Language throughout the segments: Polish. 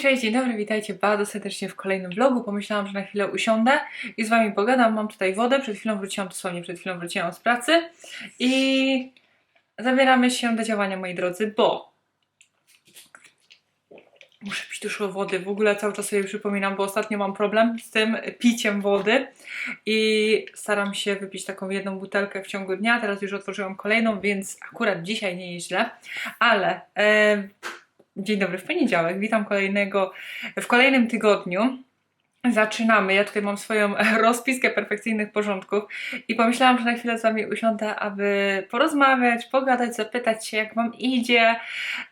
Cześć, dzień dobry, witajcie bardzo serdecznie w kolejnym vlogu. Pomyślałam, że na chwilę usiądę i z Wami pogadam. Mam tutaj wodę, przed chwilą wróciłam, dosłownie przed chwilą wróciłam z pracy i zabieramy się do działania, moi drodzy, bo muszę pić dużo wody. W ogóle cały czas sobie przypominam, bo ostatnio mam problem z tym piciem wody i staram się wypić taką jedną butelkę w ciągu dnia. Teraz już otworzyłam kolejną, więc akurat dzisiaj nie jest źle, ale... E, Dzień dobry, w poniedziałek. Witam kolejnego, w kolejnym tygodniu. Zaczynamy. Ja tutaj mam swoją rozpiskę perfekcyjnych porządków i pomyślałam, że na chwilę z Wami usiądę, aby porozmawiać, pogadać, zapytać się, jak Wam idzie,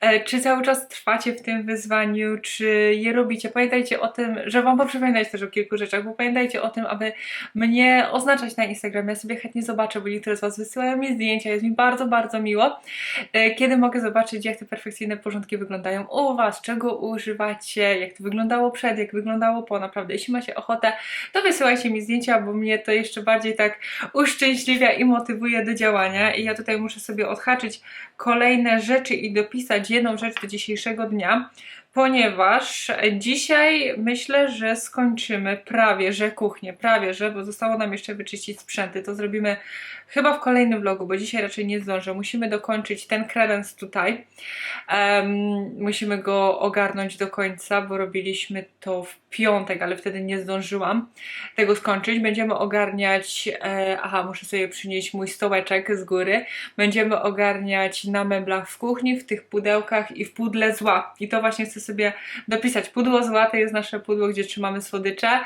e, czy cały czas trwacie w tym wyzwaniu, czy je robicie. Pamiętajcie o tym, że Wam poprzypominać też o kilku rzeczach, bo pamiętajcie o tym, aby mnie oznaczać na Instagramie. Ja sobie chętnie zobaczę, bo niektóre z Was wysyłają mi zdjęcia, jest mi bardzo, bardzo miło. E, Kiedy mogę zobaczyć, jak te perfekcyjne porządki wyglądają u Was, czego używacie, jak to wyglądało przed, jak wyglądało po, naprawdę jeśli macie ochotę, to wysyłajcie mi zdjęcia, bo mnie to jeszcze bardziej tak uszczęśliwia i motywuje do działania. I ja tutaj muszę sobie odhaczyć kolejne rzeczy i dopisać jedną rzecz do dzisiejszego dnia, ponieważ dzisiaj myślę, że skończymy prawie, że kuchnię, prawie, że, bo zostało nam jeszcze wyczyścić sprzęty. To zrobimy chyba w kolejnym vlogu, bo dzisiaj raczej nie zdążę. Musimy dokończyć ten kredens tutaj. Um, musimy go ogarnąć do końca, bo robiliśmy to w piątek, ale wtedy nie zdążyłam tego skończyć. Będziemy ogarniać, e, aha, muszę sobie przynieść mój stołeczek z góry. Będziemy ogarniać na meblach w kuchni, w tych pudełkach i w pudle zła. I to właśnie chcę sobie dopisać. Pudło zła to jest nasze pudło, gdzie trzymamy słodycze.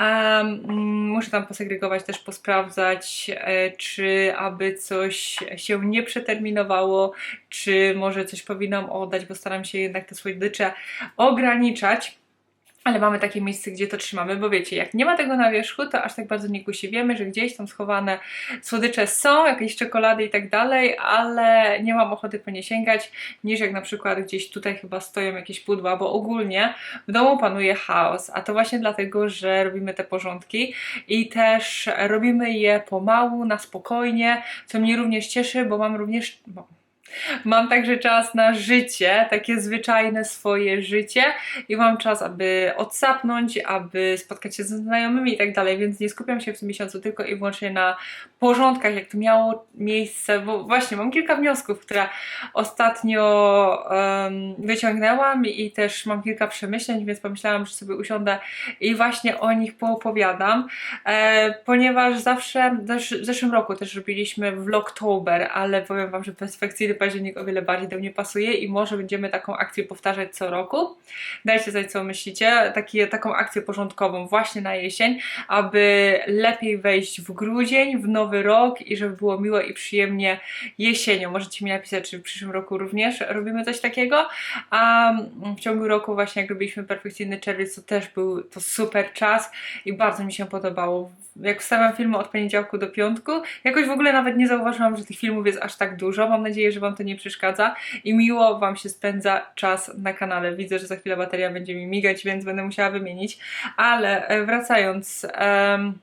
Um, muszę tam posegregować, też posprawdzać, e, czy aby coś się nie przeterminowało, czy może coś powinnam oddać, bo staram się jednak te słodycze ograniczać. Ale mamy takie miejsce, gdzie to trzymamy, bo wiecie, jak nie ma tego na wierzchu, to aż tak bardzo nie kusi. Wiemy, że gdzieś tam schowane słodycze są, jakieś czekolady i tak dalej, ale nie mam ochoty po nie sięgać, niż jak na przykład gdzieś tutaj chyba stoją jakieś pudła, bo ogólnie w domu panuje chaos, a to właśnie dlatego, że robimy te porządki i też robimy je pomału, na spokojnie, co mnie również cieszy, bo mam również... Bo Mam także czas na życie, takie zwyczajne swoje życie i mam czas, aby odsapnąć, aby spotkać się ze znajomymi i tak dalej, więc nie skupiam się w tym miesiącu tylko i wyłącznie na porządkach, jak to miało miejsce, bo właśnie mam kilka wniosków, które ostatnio um, wyciągnęłam i też mam kilka przemyśleń, więc pomyślałam, że sobie usiądę i właśnie o nich poopowiadam, e, ponieważ zawsze, w zeszłym roku też robiliśmy vlogtober, ale powiem Wam, że perfekcyjny październik o wiele bardziej do mnie pasuje i może będziemy taką akcję powtarzać co roku. Dajcie znać, co myślicie. Taki, taką akcję porządkową właśnie na jesień, aby lepiej wejść w grudzień, w nowy rok i żeby było miło i przyjemnie jesienią. Możecie mi napisać, czy w przyszłym roku również robimy coś takiego. A w ciągu roku właśnie jak robiliśmy perfekcyjny czerwiec, to też był to super czas i bardzo mi się podobało. Jak wstawiam filmy od poniedziałku do piątku, jakoś w ogóle nawet nie zauważyłam, że tych filmów jest aż tak dużo. Mam nadzieję, że Wam to nie przeszkadza i miło Wam się spędza czas na kanale. Widzę, że za chwilę bateria będzie mi migać, więc będę musiała wymienić. Ale e, wracając... Um,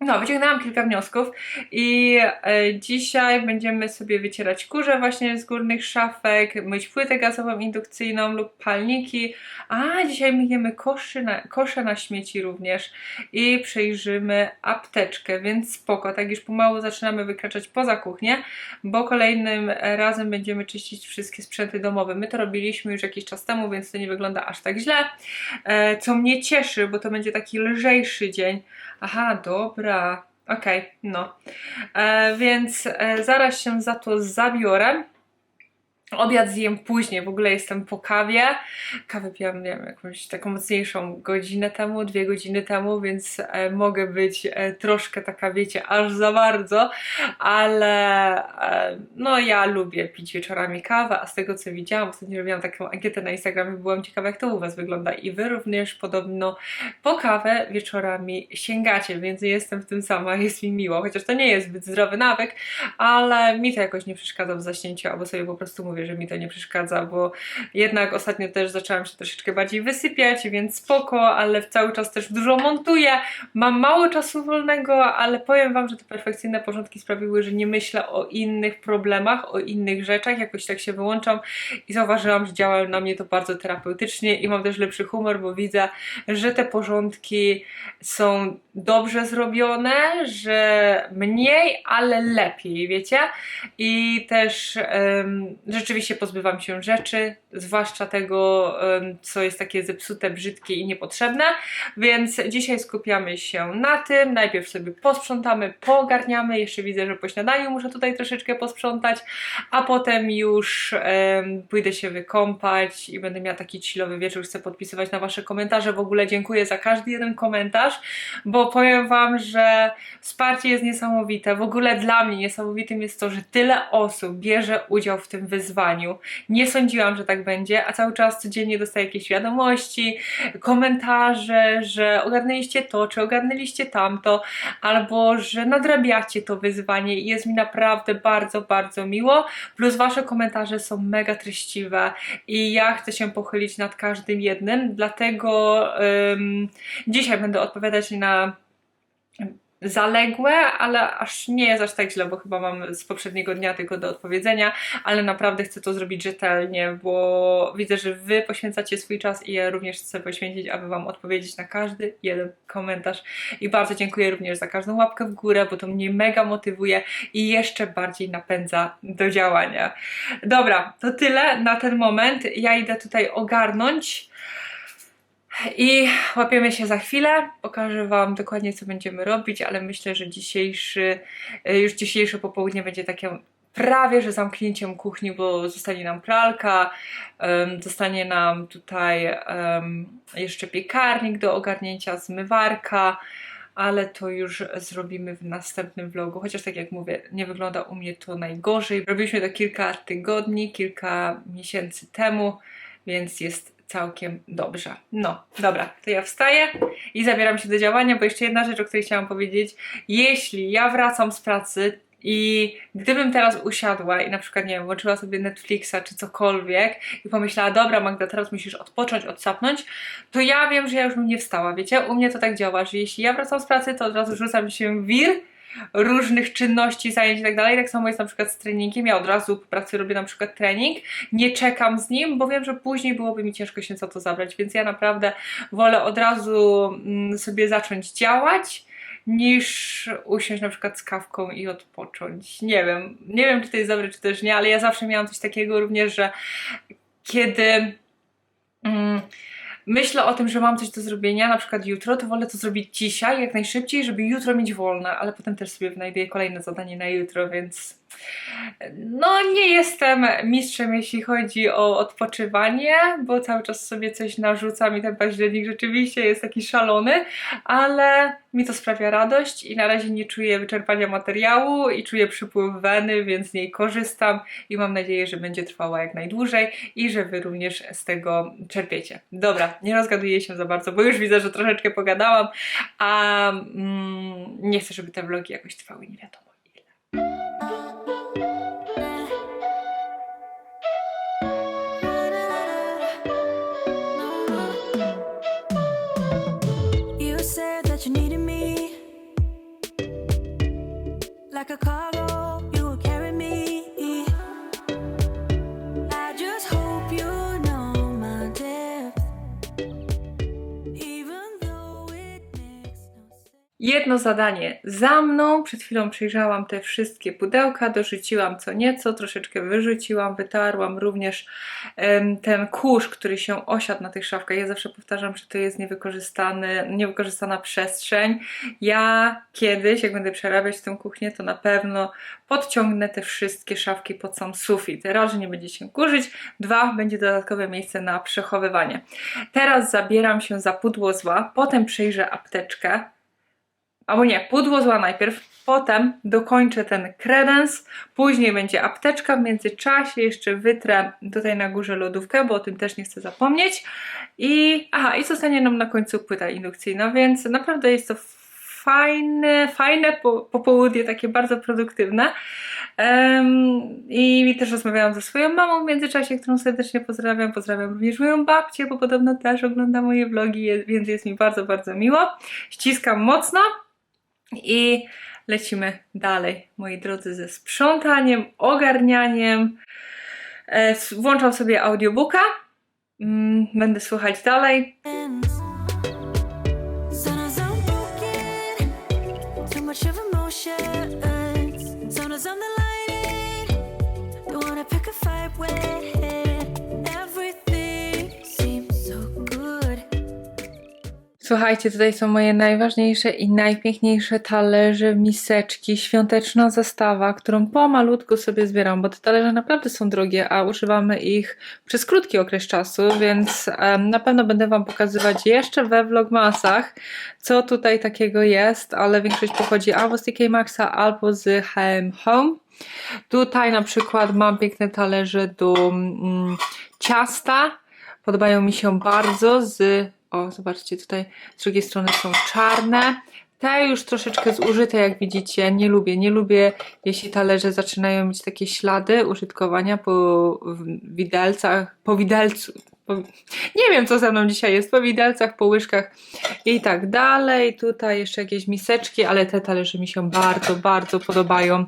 no, wyciągnęłam kilka wniosków i e, dzisiaj będziemy sobie wycierać kurze właśnie z górnych szafek, myć płytę gazową indukcyjną lub palniki, a dzisiaj myjemy koszy na, kosze na śmieci również i przejrzymy apteczkę, więc spoko, tak już pomału zaczynamy wykraczać poza kuchnię, bo kolejnym razem będziemy czyścić wszystkie sprzęty domowe. My to robiliśmy już jakiś czas temu, więc to nie wygląda aż tak źle, e, co mnie cieszy, bo to będzie taki lżejszy dzień. Aha, dobra. Okej, okay, no. E, więc e, zaraz się za to zabiorę. Obiad zjem później, w ogóle jestem po kawie. Kawę piłam, nie wiem, jakąś taką mocniejszą godzinę temu, dwie godziny temu, więc e, mogę być e, troszkę taka, wiecie, aż za bardzo, ale e, no ja lubię pić wieczorami kawę, a z tego co widziałam, ostatnio robiłam taką ankietę na Instagramie, byłam ciekawa jak to u Was wygląda i Wy również podobno po kawę wieczorami sięgacie, więc jestem w tym sama, jest mi miło, chociaż to nie jest zbyt zdrowy nawyk, ale mi to jakoś nie przeszkadza w zaśnięciu, albo sobie po prostu mówię, mówię, że mi to nie przeszkadza, bo jednak ostatnio też zaczęłam się troszeczkę bardziej wysypiać, więc spoko, ale cały czas też dużo montuję. Mam mało czasu wolnego, ale powiem Wam, że te perfekcyjne porządki sprawiły, że nie myślę o innych problemach, o innych rzeczach, jakoś tak się wyłączam i zauważyłam, że działa na mnie to bardzo terapeutycznie i mam też lepszy humor, bo widzę, że te porządki są dobrze zrobione, że mniej, ale lepiej, wiecie? I też em, rzeczywiście pozbywam się rzeczy, zwłaszcza tego, co jest takie zepsute, brzydkie i niepotrzebne, więc dzisiaj skupiamy się na tym. Najpierw sobie posprzątamy, poogarniamy, jeszcze widzę, że po śniadaniu muszę tutaj troszeczkę posprzątać, a potem już em, pójdę się wykąpać i będę miała taki chillowy wieczór, chcę podpisywać na Wasze komentarze. W ogóle dziękuję za każdy jeden komentarz, bo powiem Wam, że wsparcie jest niesamowite. W ogóle dla mnie niesamowitym jest to, że tyle osób bierze udział w tym wyzwaniu. Nie sądziłam, że tak będzie, a cały czas codziennie dostaję jakieś wiadomości, komentarze, że ogarnęliście to, czy ogarnęliście tamto, albo że nadrabiacie to wyzwanie i jest mi naprawdę bardzo, bardzo miło. Plus Wasze komentarze są mega treściwe i ja chcę się pochylić nad każdym jednym, dlatego ym, dzisiaj będę odpowiadać na zaległe, ale aż nie jest aż tak źle, bo chyba mam z poprzedniego dnia tylko do odpowiedzenia, ale naprawdę chcę to zrobić rzetelnie, bo widzę, że Wy poświęcacie swój czas i ja również chcę poświęcić, aby Wam odpowiedzieć na każdy jeden komentarz i bardzo dziękuję również za każdą łapkę w górę, bo to mnie mega motywuje i jeszcze bardziej napędza do działania. Dobra, to tyle na ten moment. Ja idę tutaj ogarnąć i łapiemy się za chwilę. Pokażę Wam dokładnie, co będziemy robić, ale myślę, że dzisiejszy, e, już dzisiejsze popołudnie będzie takie prawie, że zamknięciem kuchni, bo zostanie nam pralka, em, zostanie nam tutaj em, jeszcze piekarnik do ogarnięcia, zmywarka, ale to już zrobimy w następnym vlogu, chociaż tak jak mówię, nie wygląda u mnie to najgorzej. Robiliśmy to kilka tygodni, kilka miesięcy temu, więc jest całkiem dobrze. No, dobra, to ja wstaję i zabieram się do działania, bo jeszcze jedna rzecz, o której chciałam powiedzieć. Jeśli ja wracam z pracy i gdybym teraz usiadła i na przykład, nie wiem, włączyła sobie Netflixa czy cokolwiek i pomyślała, dobra Magda, teraz musisz odpocząć, odsapnąć, to ja wiem, że ja już bym nie wstała, wiecie? U mnie to tak działa, że jeśli ja wracam z pracy, to od razu rzucam się w wir różnych czynności, zajęć i tak dalej. Tak samo jest na przykład z treningiem. Ja od razu po pracy robię na przykład trening, nie czekam z nim, bo wiem, że później byłoby mi ciężko się za to zabrać, więc ja naprawdę wolę od razu mm, sobie zacząć działać niż usiąść na przykład z kawką i odpocząć. Nie wiem, nie wiem czy to jest dobre, czy też nie, ale ja zawsze miałam coś takiego również, że kiedy mm, myślę o tym, że mam coś do zrobienia, na przykład jutro, to wolę to zrobić dzisiaj, jak najszybciej, żeby jutro mieć wolne, ale potem też sobie wynajduję kolejne zadanie na jutro, więc no nie jestem mistrzem, jeśli chodzi o odpoczywanie, bo cały czas sobie coś narzucam i ten październik rzeczywiście jest taki szalony, ale mi to sprawia radość i na razie nie czuję wyczerpania materiału i czuję przypływ weny, więc z niej korzystam i mam nadzieję, że będzie trwała jak najdłużej i że Wy również z tego czerpiecie. Dobra, nie rozgaduję się za bardzo, bo już widzę, że troszeczkę pogadałam, a mm, nie chcę, żeby te vlogi jakoś trwały nie wiadomo like a cargo. Jedno zadanie za mną. Przed chwilą przejrzałam te wszystkie pudełka, dorzuciłam co nieco, troszeczkę wyrzuciłam, wytarłam również ten kurz, który się osiadł na tych szafkach. Ja zawsze powtarzam, że to jest niewykorzystany, niewykorzystana przestrzeń. Ja kiedyś, jak będę przerabiać tę kuchnię, to na pewno podciągnę te wszystkie szafki pod sam sufit. Raz, że nie będzie się kurzyć, dwa, będzie dodatkowe miejsce na przechowywanie. Teraz zabieram się za pudło zła, potem przejrzę apteczkę, albo nie, pudło zła najpierw, potem dokończę ten kredens, później będzie apteczka, w międzyczasie jeszcze wytrę tutaj na górze lodówkę, bo o tym też nie chcę zapomnieć i aha, i zostanie nam na końcu płyta indukcyjna, więc naprawdę jest to fajne, fajne po, popołudnie, takie bardzo produktywne. Em, I też rozmawiałam ze swoją mamą w międzyczasie, którą serdecznie pozdrawiam. Pozdrawiam również moją babcię, bo podobno też ogląda moje vlogi, więc jest mi bardzo, bardzo miło. Ściskam mocno i lecimy dalej, moi drodzy, ze sprzątaniem, ogarnianiem. E, Włączam sobie audiobooka. Mm, Będę słuchać dalej. Słuchajcie, tutaj są moje najważniejsze i najpiękniejsze talerze, miseczki, świąteczna zestawa, którą pomalutku sobie zbieram, bo te talerze naprawdę są drogie, a używamy ich przez krótki okres czasu, więc em, na pewno będę Wam pokazywać jeszcze we vlogmasach, co tutaj takiego jest, ale większość pochodzi albo z TK Maxa, albo z H&M Home. Tutaj na przykład mam piękne talerze do mm, ciasta. Podobają mi się bardzo z... O, zobaczcie, tutaj z drugiej strony są czarne. Te już troszeczkę zużyte, jak widzicie. Nie lubię, nie lubię, jeśli talerze zaczynają mieć takie ślady użytkowania po widelcach, po widelcu. Po, nie wiem, co ze mną dzisiaj jest, po widelcach, po łyżkach i tak dalej. Tutaj jeszcze jakieś miseczki, ale te talerze mi się bardzo, bardzo podobają.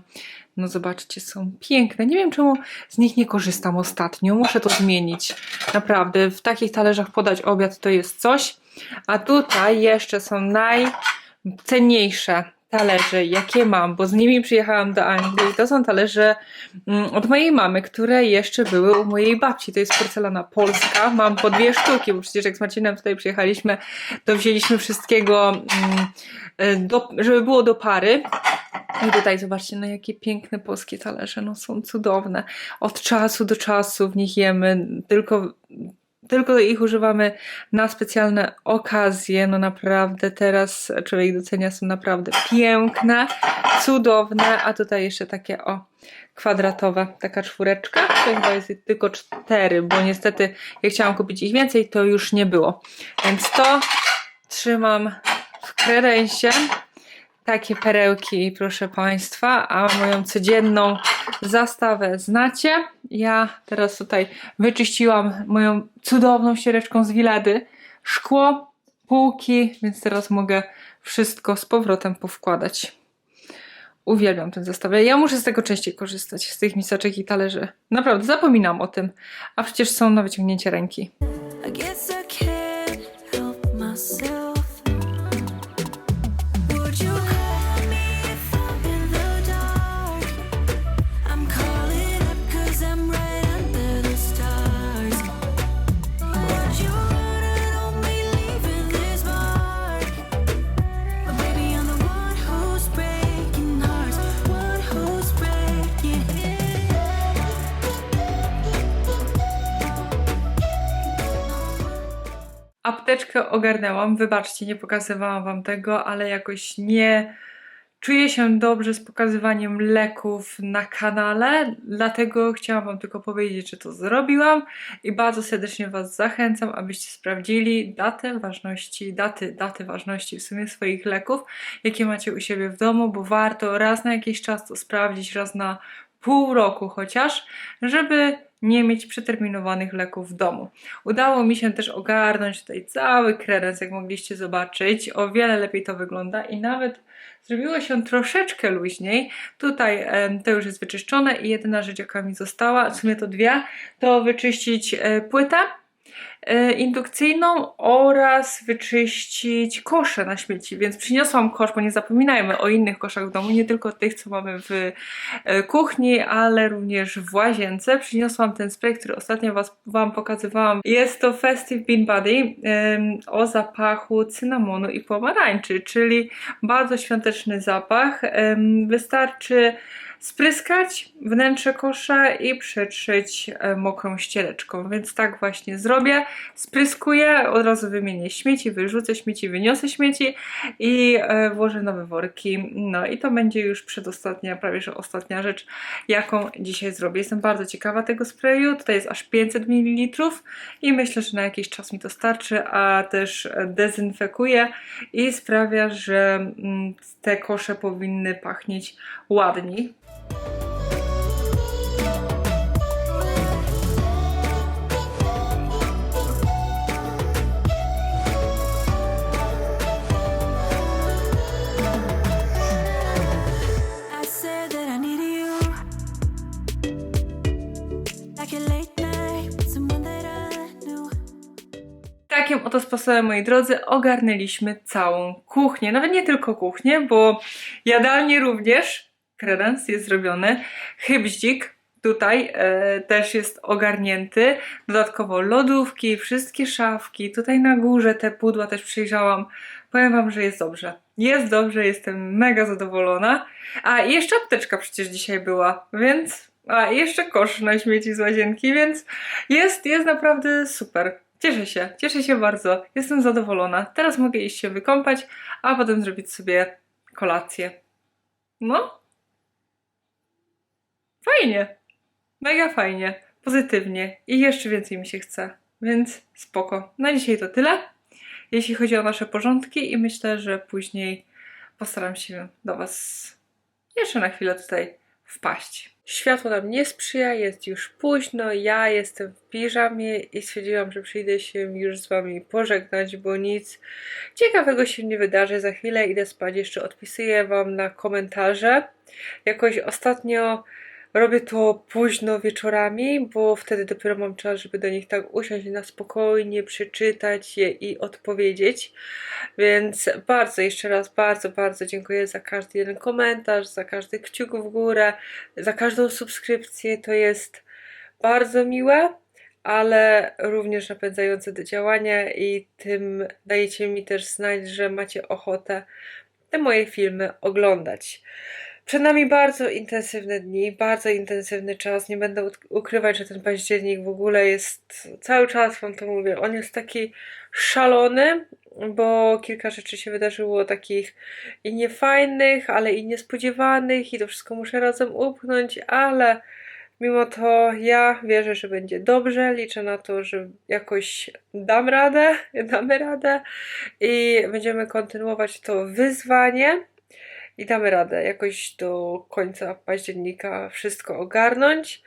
No zobaczcie, są piękne. Nie wiem, czemu z nich nie korzystam ostatnio. Muszę to zmienić. Naprawdę, w takich talerzach podać obiad to jest coś. A tutaj jeszcze są najcenniejsze talerze, jakie mam, bo z nimi przyjechałam do Anglii. To są talerze mm, od mojej mamy, które jeszcze były u mojej babci. To jest porcelana polska. Mam po dwie sztuki, bo przecież jak z Marcinem tutaj przyjechaliśmy, to wzięliśmy wszystkiego, mm, y, do, żeby było do pary. I tutaj zobaczcie, no jakie piękne polskie talerze, no są cudowne. Od czasu do czasu w nich jemy, tylko, tylko ich używamy na specjalne okazje. No naprawdę teraz człowiek docenia, są naprawdę piękne, cudowne, a tutaj jeszcze takie o kwadratowe, taka czwóreczka. To chyba jest tylko cztery, bo niestety jak chciałam kupić ich więcej, to już nie było. Więc to trzymam w kredensie takie perełki, proszę Państwa, a moją codzienną zastawę znacie. Ja teraz tutaj wyczyściłam moją cudowną ściereczką z Wiledy szkło, półki, więc teraz mogę wszystko z powrotem powkładać. Uwielbiam ten zestaw. Ja muszę z tego częściej korzystać, z tych miseczek i talerzy. Naprawdę, zapominam o tym, a przecież są na wyciągnięcie ręki. I Apteczkę ogarnęłam. Wybaczcie, nie pokazywałam Wam tego, ale jakoś nie czuję się dobrze z pokazywaniem leków na kanale, dlatego chciałam Wam tylko powiedzieć, że to zrobiłam i bardzo serdecznie Was zachęcam, abyście sprawdzili datę ważności, daty, daty ważności w sumie swoich leków, jakie macie u siebie w domu, bo warto raz na jakiś czas to sprawdzić, raz na pół roku chociaż, żeby nie mieć przeterminowanych leków w domu. Udało mi się też ogarnąć tutaj cały kredens, jak mogliście zobaczyć. O wiele lepiej to wygląda i nawet zrobiło się troszeczkę luźniej. Tutaj em, to już jest wyczyszczone i jedyna rzecz, jaka mi została, w sumie to dwie, to wyczyścić e, płytę e, indukcyjną oraz wyczyścić kosze na śmieci, więc przyniosłam kosz, bo nie zapominajmy o innych koszach w domu, nie tylko tych, co mamy w e, kuchni, ale również w łazience. Przyniosłam ten spray, który ostatnio was, Wam pokazywałam. Jest to Festive Bean Body o zapachu cynamonu i pomarańczy, czyli bardzo świąteczny zapach. Wystarczy spryskać wnętrze kosza i przetrzeć e, mokrą ścieleczką. Więc tak właśnie zrobię. Spryskuję, od razu wymienię śmieci, wyrzucę śmieci, wyniosę śmieci i e, włożę nowe worki. No i to będzie już przedostatnia, prawie że ostatnia rzecz, jaką dzisiaj zrobię. Jestem bardzo ciekawa tego sprayu. Tutaj jest aż 500 ml i myślę, że na jakiś czas mi to starczy, a też dezynfekuje i sprawia, że mm, te kosze powinny pachnieć ładniej. Oto sposobem, moi drodzy, ogarnęliśmy całą kuchnię. Nawet nie tylko kuchnię, bo jadalnie również, kredens jest zrobiony, chybździk tutaj e, też jest ogarnięty. Dodatkowo lodówki, wszystkie szafki, tutaj na górze te pudła też przyjrzałam. Powiem Wam, że jest dobrze. Jest dobrze, jestem mega zadowolona. A i jeszcze apteczka przecież dzisiaj była, więc... A i jeszcze kosz na śmieci z łazienki, więc jest, jest naprawdę super. Cieszę się, cieszę się bardzo. Jestem zadowolona. Teraz mogę iść się wykąpać, a potem zrobić sobie kolację. No. Fajnie. Mega fajnie. Pozytywnie. I jeszcze więcej mi się chce. Więc spoko. Na dzisiaj to tyle. Jeśli chodzi o nasze porządki i myślę, że później postaram się do Was jeszcze na chwilę tutaj wpaść. Światło nam nie sprzyja, jest już późno, ja jestem w piżamie i stwierdziłam, że przyjdę się już z Wami pożegnać, bo nic ciekawego się nie wydarzy. Za chwilę idę spać, jeszcze odpisuję Wam na komentarze. Jakoś ostatnio robię to późno wieczorami, bo wtedy dopiero mam czas, żeby do nich tak usiąść na spokojnie, przeczytać je i odpowiedzieć. Więc bardzo jeszcze raz, bardzo, bardzo dziękuję za każdy jeden komentarz, za każdy kciuk w górę, za każdą subskrypcję. To jest bardzo miłe, ale również napędzające do działania i tym dajecie mi też znać, że macie ochotę te moje filmy oglądać. Przed nami bardzo intensywne dni, bardzo intensywny czas. Nie będę uk- ukrywać, że ten październik w ogóle jest cały czas, wam to mówię, on jest taki szalony, bo kilka rzeczy się wydarzyło takich i niefajnych, ale i niespodziewanych, i to wszystko muszę razem upchnąć, ale mimo to ja wierzę, że będzie dobrze. Liczę na to, że jakoś dam radę, damy radę i będziemy kontynuować to wyzwanie i damy radę jakoś do końca października wszystko ogarnąć.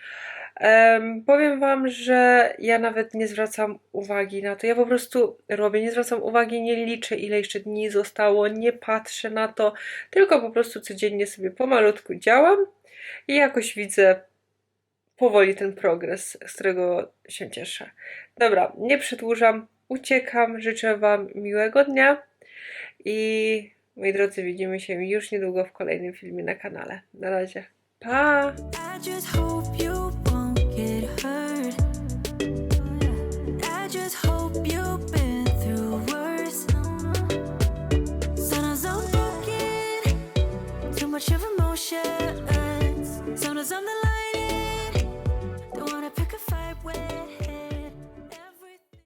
Em, powiem Wam, że ja nawet nie zwracam uwagi na to. Ja po prostu robię, nie zwracam uwagi, nie liczę, ile jeszcze dni zostało, nie patrzę na to, tylko po prostu codziennie sobie pomalutku działam i jakoś widzę powoli ten progres, z którego się cieszę. Dobra, nie przedłużam, uciekam, życzę Wam miłego dnia i moi drodzy, widzimy się już niedługo w kolejnym filmie na kanale. Na razie. Pa! Sometimes I'm the light, don't wanna pick a fight with.